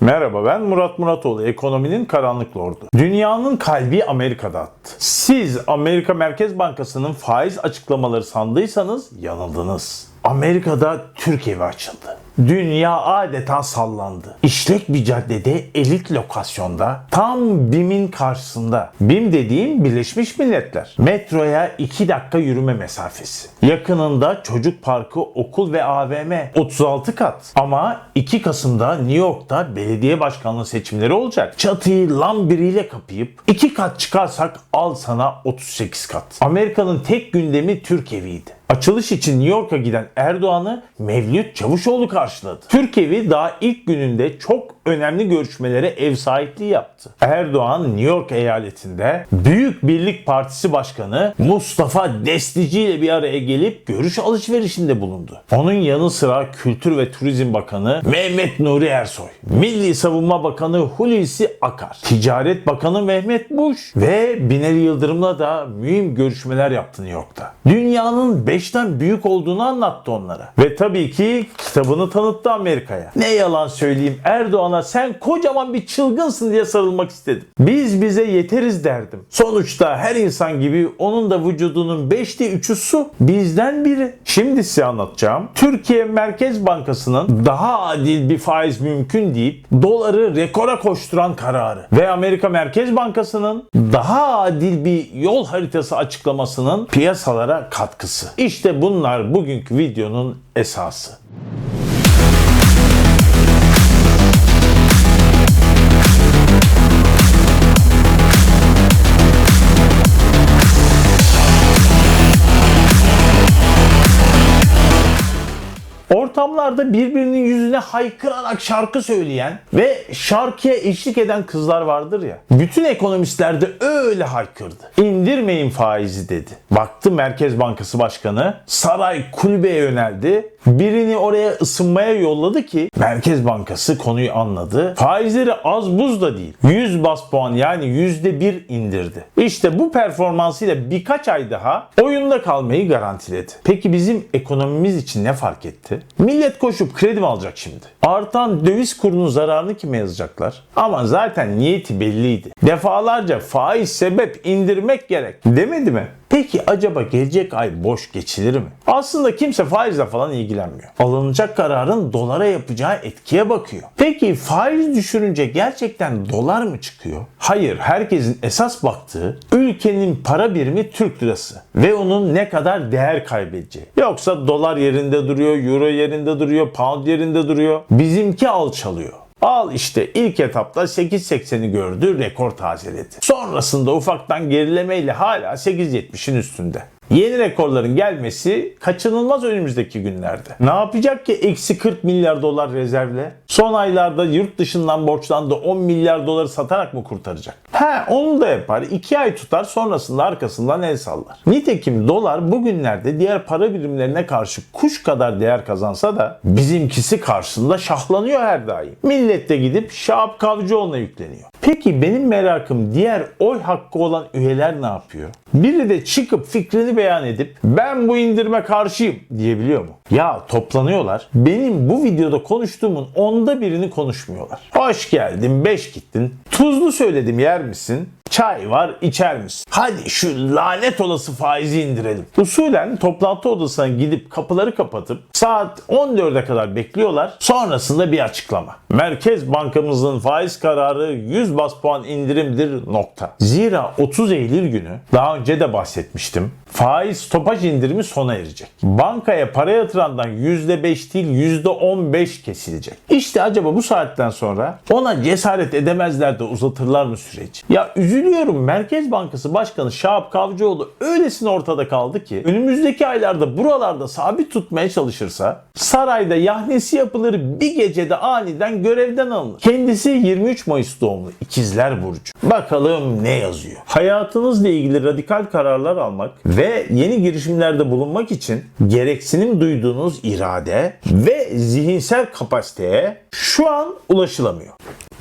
Merhaba ben Murat Muratoğlu, ekonominin karanlık lordu. Dünyanın kalbi Amerika'da attı. Siz Amerika Merkez Bankası'nın faiz açıklamaları sandıysanız yanıldınız. Amerika'da Türk evi açıldı. Dünya adeta sallandı. İşlek bir caddede elit lokasyonda tam BİM'in karşısında. BİM dediğim Birleşmiş Milletler. Metroya 2 dakika yürüme mesafesi. Yakınında çocuk parkı, okul ve AVM. 36 kat. Ama 2 Kasım'da New York'ta belediye başkanlığı seçimleri olacak. Çatıyı lambiriyle kapayıp 2 kat çıkarsak al sana 38 kat. Amerika'nın tek gündemi Türk eviydi. Açılış için New York'a giden Erdoğan'ı Mevlüt Çavuşoğlu karşıladı. Türk evi daha ilk gününde çok önemli görüşmelere ev sahipliği yaptı. Erdoğan New York eyaletinde Büyük Birlik Partisi Başkanı Mustafa Destici ile bir araya gelip görüş alışverişinde bulundu. Onun yanı sıra Kültür ve Turizm Bakanı Mehmet Nuri Ersoy, Milli Savunma Bakanı Hulusi Akar, Ticaret Bakanı Mehmet Buş ve Binali Yıldırım'la da mühim görüşmeler yaptı New York'ta. Dünyanın 5'ten büyük olduğunu anlattı onlara. Ve tabii ki kitabını tanıttı Amerika'ya. Ne yalan söyleyeyim Erdoğan'a sen kocaman bir çılgınsın diye sarılmak istedim. Biz bize yeteriz derdim. Sonuçta her insan gibi onun da vücudunun 5'te 3'ü su. Bizden biri. Şimdi size anlatacağım. Türkiye Merkez Bankası'nın daha adil bir faiz mümkün deyip doları rekora koşturan kararı ve Amerika Merkez Bankası'nın daha adil bir yol haritası açıklamasının piyasalara katkısı. İşte bunlar bugünkü videonun esası. Ortamlarda birbirinin yüzüne haykırarak şarkı söyleyen ve şarkıya eşlik eden kızlar vardır ya. Bütün ekonomistler de öyle haykırdı. İndirmeyin faizi dedi. Baktı Merkez Bankası Başkanı saray kulübeye yöneldi. Birini oraya ısınmaya yolladı ki Merkez Bankası konuyu anladı. Faizleri az buz da değil. 100 bas puan yani %1 indirdi. İşte bu performansıyla birkaç ay daha oyunda kalmayı garantiledi. Peki bizim ekonomimiz için ne fark etti? Millet koşup kredi mi alacak şimdi? Artan döviz kurunun zararını kime yazacaklar? Ama zaten niyeti belliydi. Defalarca faiz sebep indirmek gerek demedi mi? Peki acaba gelecek ay boş geçilir mi? Aslında kimse faizle falan ilgilenmiyor. Alınacak kararın dolara yapacağı etkiye bakıyor. Peki faiz düşürünce gerçekten dolar mı çıkıyor? Hayır, herkesin esas baktığı ülkenin para birimi Türk lirası ve onun ne kadar değer kaybedeceği. Yoksa dolar yerinde duruyor, euro yerinde duruyor, pound yerinde duruyor. Bizimki alçalıyor. Al işte ilk etapta 8.80'i gördü, rekor tazeledi. Sonrasında ufaktan gerilemeyle hala 8.70'in üstünde. Yeni rekorların gelmesi kaçınılmaz önümüzdeki günlerde. Ne yapacak ki eksi 40 milyar dolar rezervle? Son aylarda yurt dışından borçlandı 10 milyar doları satarak mı kurtaracak? He onu da yapar. 2 ay tutar sonrasında arkasından el sallar. Nitekim dolar bugünlerde diğer para birimlerine karşı kuş kadar değer kazansa da bizimkisi karşısında şahlanıyor her daim. Millet de gidip Şahap Kavcıoğlu'na yükleniyor. Peki benim merakım diğer oy hakkı olan üyeler ne yapıyor? Biri de çıkıp fikrini beyan edip ben bu indirme karşıyım diyebiliyor mu? Ya toplanıyorlar. Benim bu videoda konuştuğumun onda birini konuşmuyorlar. Hoş geldin, beş gittin. Tuzlu söyledim yer misin? Çay var içer misin? Hadi şu lanet olası faizi indirelim. Usulen toplantı odasına gidip kapıları kapatıp saat 14'e kadar bekliyorlar. Sonrasında bir açıklama. Merkez Bankamızın faiz kararı 100 bas puan indirimdir nokta. Zira 30 Eylül günü daha önce de bahsetmiştim. Faiz stopaj indirimi sona erecek. Bankaya para yatırandan %5 değil %15 kesilecek. İşte acaba bu saatten sonra ona cesaret edemezler de uzatırlar mı süreci? Ya üzülüyorum Merkez Bankası Başkanı Şahap Kavcıoğlu öylesine ortada kaldı ki önümüzdeki aylarda buralarda sabit tutmaya çalışırsa sarayda yahnesi yapılır bir gecede aniden görevden alınır. Kendisi 23 Mayıs doğumlu ikizler burcu. Bakalım ne yazıyor? Hayatınızla ilgili radikal kararlar almak ve yeni girişimlerde bulunmak için gereksinim duyduğunuz irade ve zihinsel kapasiteye şu an ulaşılamıyor.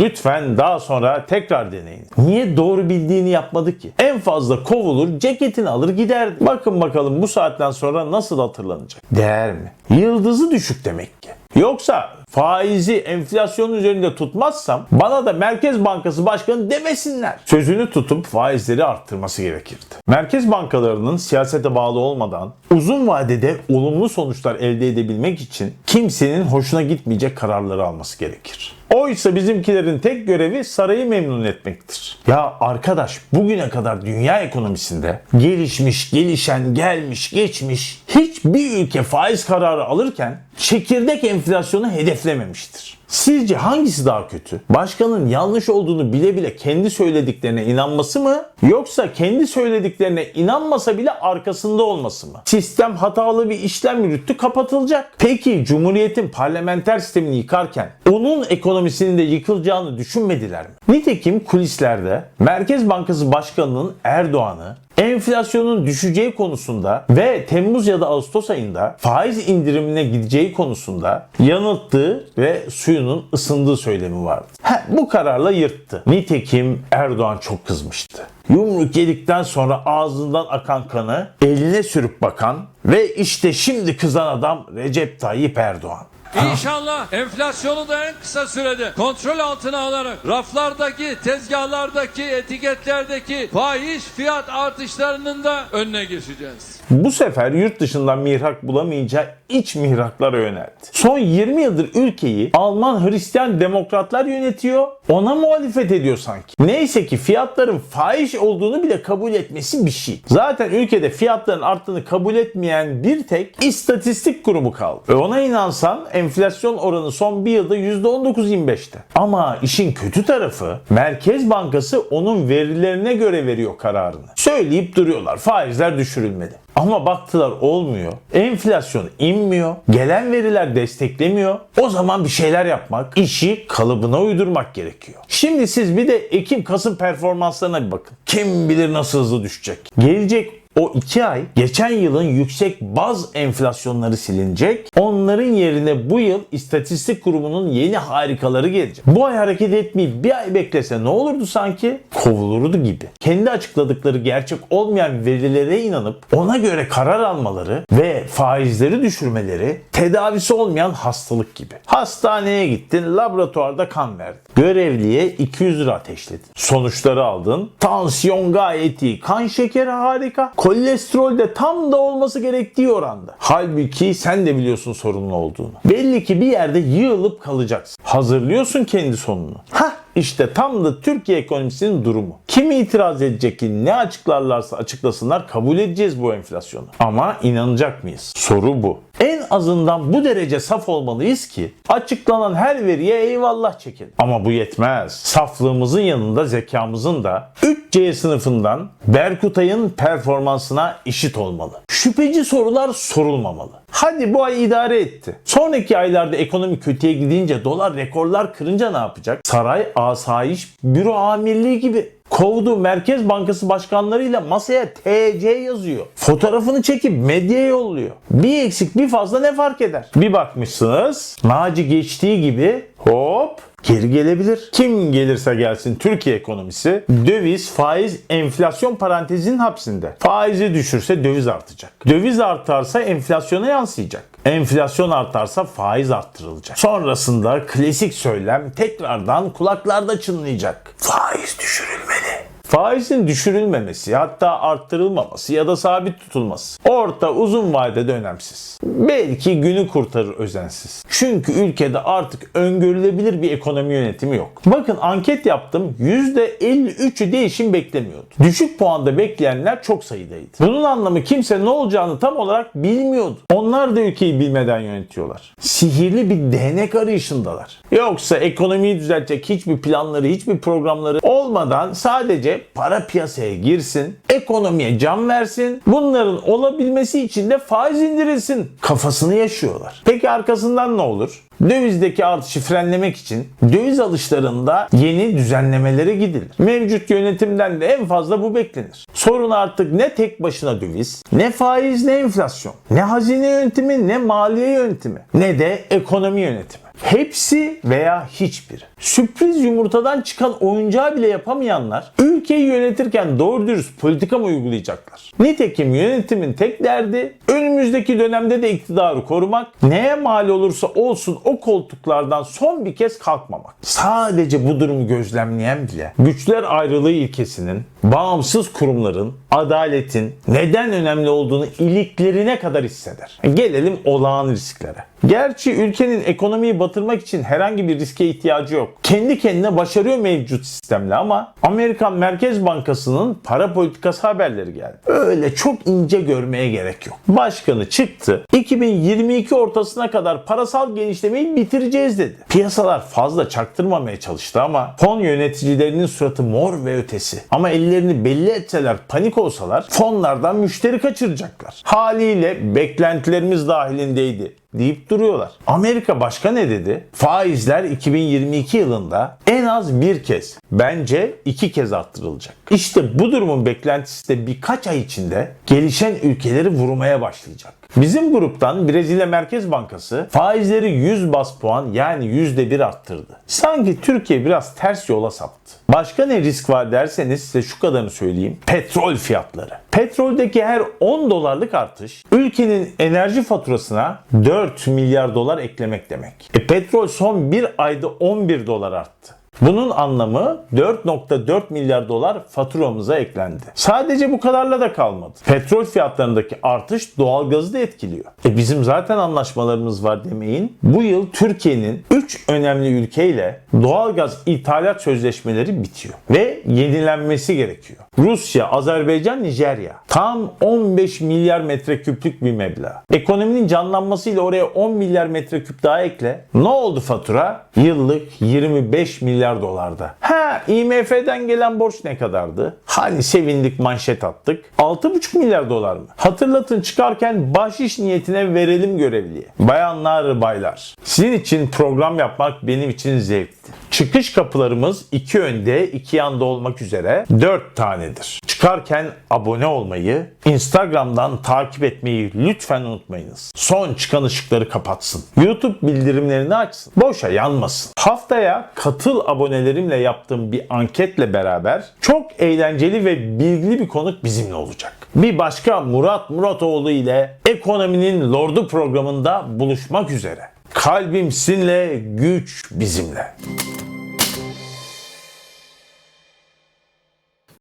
Lütfen daha sonra tekrar deneyin. Niye doğru bildiğini yapmadı ki? En fazla kovulur, ceketini alır gider. Bakın bakalım bu saatten sonra nasıl hatırlanacak? Değer mi? Yıldızı düşük demek ki. Yoksa faizi enflasyonun üzerinde tutmazsam bana da Merkez Bankası Başkanı demesinler. Sözünü tutup faizleri arttırması gerekirdi. Merkez bankalarının siyasete bağlı olmadan uzun vadede olumlu sonuçlar elde edebilmek için kimsenin hoşuna gitmeyecek kararları alması gerekir. Oysa bizimkilerin tek görevi sarayı memnun etmektir. Ya arkadaş bugüne kadar dünya ekonomisinde gelişmiş, gelişen, gelmiş, geçmiş hiçbir ülke faiz kararı alırken çekirdek enflasyonu hedeflememiştir. Sizce hangisi daha kötü? Başkanın yanlış olduğunu bile bile kendi söylediklerine inanması mı? Yoksa kendi söylediklerine inanmasa bile arkasında olması mı? Sistem hatalı bir işlem yürüttü kapatılacak. Peki Cumhuriyet'in parlamenter sistemini yıkarken onun ekonomisinin de yıkılacağını düşünmediler mi? Nitekim kulislerde Merkez Bankası Başkanı'nın Erdoğan'ı enflasyonun düşeceği konusunda ve Temmuz ya da Ağustos ayında faiz indirimine gideceği konusunda yanılttığı ve suyunun ısındığı söylemi vardı. Heh, bu kararla yırttı. Nitekim Erdoğan çok kızmıştı. Yumruk yedikten sonra ağzından akan kanı eline sürüp bakan ve işte şimdi kızan adam Recep Tayyip Erdoğan. İnşallah enflasyonu da en kısa sürede kontrol altına alarak raflardaki, tezgahlardaki, etiketlerdeki faiz fiyat artışlarının da önüne geçeceğiz. Bu sefer yurt dışından mihrak bulamayacağı iç mihraklara yöneldi. Son 20 yıldır ülkeyi Alman Hristiyan demokratlar yönetiyor. Ona muhalefet ediyor sanki. Neyse ki fiyatların fahiş olduğunu bile kabul etmesi bir şey. Zaten ülkede fiyatların arttığını kabul etmeyen bir tek istatistik kurumu kaldı. Ve ona inansan enflasyon oranı son bir yılda %19-25'te. Ama işin kötü tarafı Merkez Bankası onun verilerine göre veriyor kararını. Söyleyip duruyorlar faizler düşürülmedi. Ama baktılar olmuyor. Enflasyon inmiyor. Gelen veriler desteklemiyor. O zaman bir şeyler yapmak, işi kalıbına uydurmak gerekiyor. Şimdi siz bir de Ekim-Kasım performanslarına bir bakın. Kim bilir nasıl hızlı düşecek. Gelecek o iki ay geçen yılın yüksek baz enflasyonları silinecek. Onların yerine bu yıl istatistik kurumunun yeni harikaları gelecek. Bu ay hareket etmeyip bir ay beklese ne olurdu sanki? Kovulurdu gibi. Kendi açıkladıkları gerçek olmayan verilere inanıp ona göre karar almaları ve faizleri düşürmeleri tedavisi olmayan hastalık gibi. Hastaneye gittin, laboratuvarda kan verdin. Görevliye 200 lira ateşledin. Sonuçları aldın. Tansiyon gayet iyi. Kan şekeri harika. Kolesterol de tam da olması gerektiği oranda. Halbuki sen de biliyorsun sorunlu olduğunu. Belli ki bir yerde yığılıp kalacaksın. Hazırlıyorsun kendi sonunu. Hah işte tam da Türkiye ekonomisinin durumu. Kim itiraz edecek ki ne açıklarlarsa açıklasınlar kabul edeceğiz bu enflasyonu. Ama inanacak mıyız? Soru bu. En azından bu derece saf olmalıyız ki açıklanan her veriye eyvallah çekelim. Ama bu yetmez. Saflığımızın yanında zekamızın da 3C sınıfından Berkutay'ın performansına eşit olmalı. Şüpheci sorular sorulmamalı. Hadi bu ay idare etti. Sonraki aylarda ekonomi kötüye gidince dolar rekorlar kırınca ne yapacak? Saray asayiş büro amirliği gibi kovduğu Merkez Bankası başkanlarıyla masaya TC yazıyor. Fotoğrafını çekip medyaya yolluyor. Bir eksik bir fazla ne fark eder? Bir bakmışsınız Naci geçtiği gibi hop geri gelebilir. Kim gelirse gelsin Türkiye ekonomisi döviz, faiz, enflasyon parantezinin hapsinde. Faizi düşürse döviz artacak. Döviz artarsa enflasyona yansıyacak. Enflasyon artarsa faiz arttırılacak. Sonrasında klasik söylem tekrardan kulaklarda çınlayacak. Faiz düşürülmeli. Faizin düşürülmemesi hatta arttırılmaması ya da sabit tutulması orta uzun vadede önemsiz. Belki günü kurtarır özensiz. Çünkü ülkede artık öngörülebilir bir ekonomi yönetimi yok. Bakın anket yaptım %53'ü değişim beklemiyordu. Düşük puanda bekleyenler çok sayıdaydı. Bunun anlamı kimse ne olacağını tam olarak bilmiyordu. Onlar da ülkeyi bilmeden yönetiyorlar. Sihirli bir değnek arayışındalar. Yoksa ekonomiyi düzeltecek hiçbir planları, hiçbir programları olmadan sadece para piyasaya girsin, ekonomiye can versin, bunların olabilmesi için de faiz indirilsin kafasını yaşıyorlar. Peki arkasından ne olur? Dövizdeki artışı frenlemek için döviz alışlarında yeni düzenlemelere gidilir. Mevcut yönetimden de en fazla bu beklenir. Sorun artık ne tek başına döviz, ne faiz, ne enflasyon, ne hazine yönetimi, ne maliye yönetimi, ne de ekonomi yönetimi. Hepsi veya hiçbir. Sürpriz yumurtadan çıkan oyuncağı bile yapamayanlar ülkeyi yönetirken doğru dürüst politika mı uygulayacaklar? Nitekim yönetimin tek derdi önümüzdeki dönemde de iktidarı korumak, neye mal olursa olsun o koltuklardan son bir kez kalkmamak. Sadece bu durumu gözlemleyen bile güçler ayrılığı ilkesinin, bağımsız kurumların, adaletin neden önemli olduğunu iliklerine kadar hisseder. Gelelim olağan risklere. Gerçi ülkenin ekonomiyi batırmak için herhangi bir riske ihtiyacı yok. Kendi kendine başarıyor mevcut sistemle ama Amerikan Merkez Bankası'nın para politikası haberleri geldi. Öyle çok ince görmeye gerek yok. Başkanı çıktı. 2022 ortasına kadar parasal genişlemeyi bitireceğiz dedi. Piyasalar fazla çaktırmamaya çalıştı ama fon yöneticilerinin suratı mor ve ötesi. Ama ellerini belli etseler panik olsalar fonlardan müşteri kaçıracaklar. Haliyle beklentilerimiz dahilindeydi deyip duruyorlar. Amerika başka ne dedi? Faizler 2022 yılında en az bir kez, bence iki kez arttırılacak. İşte bu durumun beklentisi de birkaç ay içinde gelişen ülkeleri vurmaya başlayacak. Bizim gruptan Brezilya Merkez Bankası faizleri 100 bas puan yani %1 arttırdı. Sanki Türkiye biraz ters yola saptı. Başka ne risk var derseniz size şu kadarını söyleyeyim. Petrol fiyatları. Petroldeki her 10 dolarlık artış ülkenin enerji faturasına 4 milyar dolar eklemek demek. E, petrol son bir ayda 11 dolar arttı. Bunun anlamı 4.4 milyar dolar faturamıza eklendi. Sadece bu kadarla da kalmadı. Petrol fiyatlarındaki artış doğalgazı da etkiliyor. E bizim zaten anlaşmalarımız var demeyin. Bu yıl Türkiye'nin 3 önemli ülkeyle doğalgaz ithalat sözleşmeleri bitiyor. Ve yenilenmesi gerekiyor. Rusya, Azerbaycan, Nijerya. Tam 15 milyar metreküplük bir meblağ. Ekonominin canlanmasıyla oraya 10 milyar metreküp daha ekle. Ne oldu fatura? Yıllık 25 milyar dolarda. Ha IMF'den gelen borç ne kadardı? Hani sevindik manşet attık. 6,5 milyar dolar mı? Hatırlatın çıkarken bahşiş niyetine verelim görevliye. Bayanlar baylar. Sizin için program yapmak benim için zevkti. Çıkış kapılarımız iki önde, iki yanda olmak üzere 4 tanedir. Çıkarken abone olmayı, Instagram'dan takip etmeyi lütfen unutmayınız. Son çıkan ışıkları kapatsın. YouTube bildirimlerini açsın. Boşa yanmasın. Haftaya katıl abonelerimle yaptığım bir anketle beraber çok eğlenceli ve bilgili bir konuk bizimle olacak. Bir başka Murat Muratoğlu ile Ekonominin Lordu programında buluşmak üzere. Kalbim sizinle, güç bizimle.